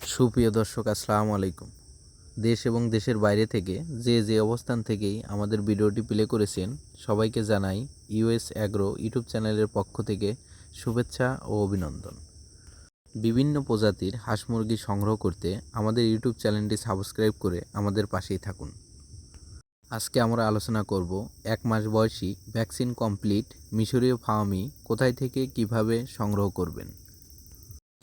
সুপ্রিয় দর্শক, আসসালামু আলাইকুম। দেশ এবং দেশের বাইরে থেকে যে যে অবস্থান থেকেই আমাদের ভিডিওটি প্লে করেছেন, সবাইকে জানাই ইউএস অ্যাগ্রো ইউটিউব চ্যানেলের পক্ষ থেকে শুভেচ্ছা ও অভিনন্দন। বিভিন্ন প্রজাতির হাঁস মুরগি সংগ্রহ করতে আমাদের ইউটিউব চ্যানেলটি সাবস্ক্রাইব করে আমাদের পাশেই থাকুন। আজকে আমরা আলোচনা করব এক মাস বয়সী ভ্যাকসিন কমপ্লিট মিশরীয় ফার্মি কোথায় থেকে কীভাবে সংগ্রহ করবেন।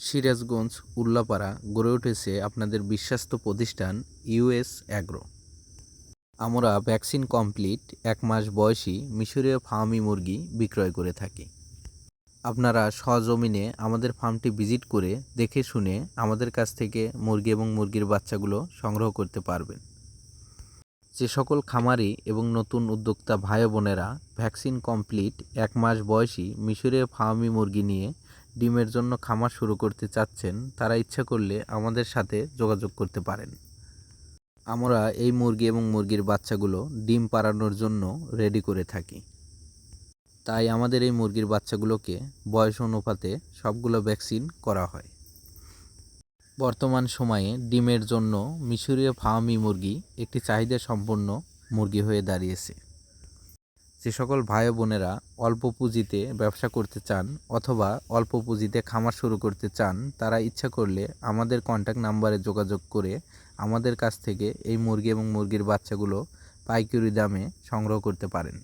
সিরাজগঞ্জ, উল্লাপাড়া গড়ে উঠেছে আপনাদের বিশ্বস্ত প্রতিষ্ঠান ইউএস অ্যাগ্রো। আমরা ভ্যাকসিন কমপ্লিট, এক মাস বয়সী মিশরীয় ফার্মি মুরগি বিক্রয় করে থাকি। আপনারা সজমিনে আমাদের ফার্মটি ভিজিট করে দেখে শুনে আমাদের কাছ থেকে মুরগি এবং মুরগির বাচ্চাগুলো সংগ্রহ করতে পারবেন। যে সকল খামারি এবং নতুন উদ্যোক্তা ভাই বোনেরা ভ্যাকসিন কমপ্লিট, এক মাস বয়সী মিশরীয় ফার্মি মুরগি নিয়ে ডিমের জন্য খামার শুরু করতে চাচ্ছেন, তারা ইচ্ছা করলে আমাদের সাথে যোগাযোগ করতে পারেন। আমরা এই মুরগি এবং মুরগির বাচ্চাগুলো ডিম পাড়ানোর জন্য রেডি করে থাকি। তাই আমাদের এই মুরগির বাচ্চাগুলোকে বয়স অনুপাতে সবগুলো ভ্যাকসিন করা হয়। বর্তমান সময়ে ডিমের জন্য মিশরীয় ফার্মি মুরগি একটি চাহিদা সম্পন্ন মুরগি হয়ে দাঁড়িয়েছে। যে সকল ভাই বোনেরা অল্প পুঁজিতে ব্যবসা করতে চান অথবা অল্প পুঁজিতে খামার শুরু করতে চান, তারা ইচ্ছা করলে আমাদের কন্ট্যাক্ট নাম্বারে যোগাযোগ করে আমাদের কাছ থেকে এই মুরগি এবং মুরগির বাচ্চাগুলো পাইকারি দামে সংগ্রহ করতে পারেন।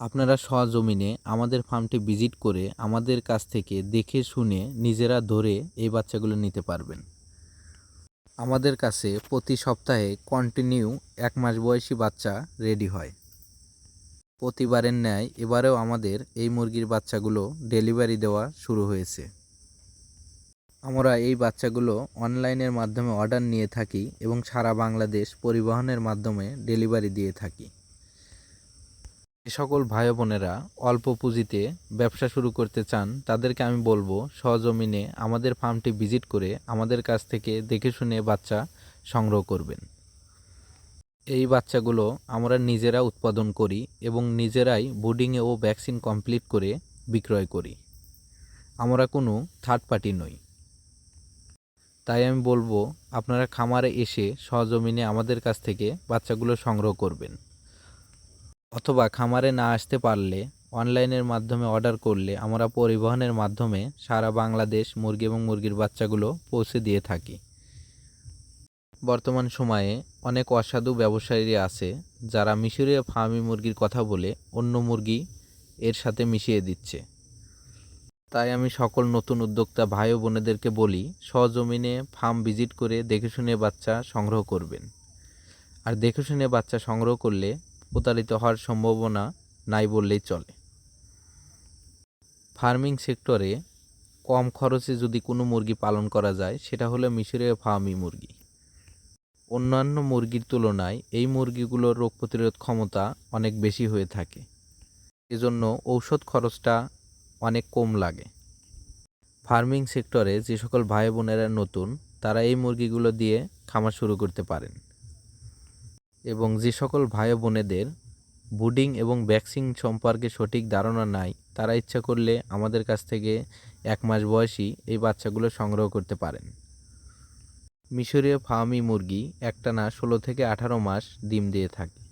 আপনারা সজমিনে আমাদের ফার্মটি ভিজিট করে আমাদের কাছ থেকে দেখে শুনে নিজেরা ধরে এই বাচ্চাগুলো নিতে পারবেন। আমাদের কাছে প্রতি সপ্তাহে কন্টিনিউ এক মাস বয়সী বাচ্চা রেডি হয়। প্রতিবারের ন্যায় এবারেও আমাদের এই মুরগির বাচ্চাগুলো ডেলিভারি দেওয়া শুরু হয়েছে। আমরা এই বাচ্চাগুলো অনলাইনের মাধ্যমে অর্ডার নিয়ে থাকি এবং সারা বাংলাদেশ পরিবহনের মাধ্যমে ডেলিভারি দিয়ে থাকি। যে সকল ভাই বোনেরা অল্প পুঁজিতে ব্যবসা শুরু করতে চান, তাদেরকে আমি বলব, সহজমিনে আমাদের ফার্মটি ভিজিট করে আমাদের কাছ থেকে দেখে শুনে বাচ্চা সংগ্রহ করবেন। এই বাচ্চাগুলো আমরা নিজেরা উৎপাদন করি এবং নিজেরাই বুডিংয়ে ও ভ্যাকসিন কমপ্লিট করে বিক্রয় করি। আমরা কোনো থার্ড পার্টি নই। তাই আমি বলব, আপনারা খামারে এসে সহজমিনে আমাদের কাছ থেকে বাচ্চাগুলো সংগ্রহ করবেন। অথবা খামারে না আসতে পারলে অনলাইনের মাধ্যমে অর্ডার করলে আমরা পরিবহনের মাধ্যমে সারা বাংলাদেশ মুরগি এবং মুরগির বাচ্চাগুলো পৌঁছে দিয়ে থাকি। বর্তমান সময়ে অনেক অসাধু ব্যবসায়ী আছে যারা মিশরীয় ফার্মি মুরগির কথা বলে অন্য মুরগি এর সাথে মিশিয়ে দিচ্ছে। তাই আমি সকল নতুন উদ্যোক্তা ভাই ও বোনেদেরকে বলি সজমিনে ফার্ম ভিজিট করে দেখে শুনে বাচ্চা সংগ্রহ করবেন। আর দেখে শুনে বাচ্চা সংগ্রহ করলে প্রতারিত হওয়ার সম্ভাবনা নাই বললেই চলে। ফার্মিং সেক্টরে কম খরচে যদি কোনো মুরগি পালন করা যায়, সেটা হলো মিশরীয় ফার্মি মুরগি। অন্যান্য মুরগির তুলনায় এই মুরগিগুলোর রোগ প্রতিরোধ ক্ষমতা অনেক বেশি হয়ে থাকে। এজন্য ঔষধ খরচটা অনেক কম লাগে। ফার্মিং সেক্টরে যে সকল ভাই বোনেরা নতুন, তারা এই মুরগিগুলো দিয়ে খামার শুরু করতে পারেন। এবং যে সকল ভাই বোনেদের বুডিং এবং ভ্যাকসিন সম্পর্কে সঠিক ধারণা নাই, তারা ইচ্ছা করলে আমাদের কাছ থেকে এক মাস বয়সী এই বাচ্চাগুলো সংগ্রহ করতে পারেন। মিশরীয় ফার্মি মুরগি একটানা ষোলো থেকে আঠারো মাস ডিম দিয়ে থাকে।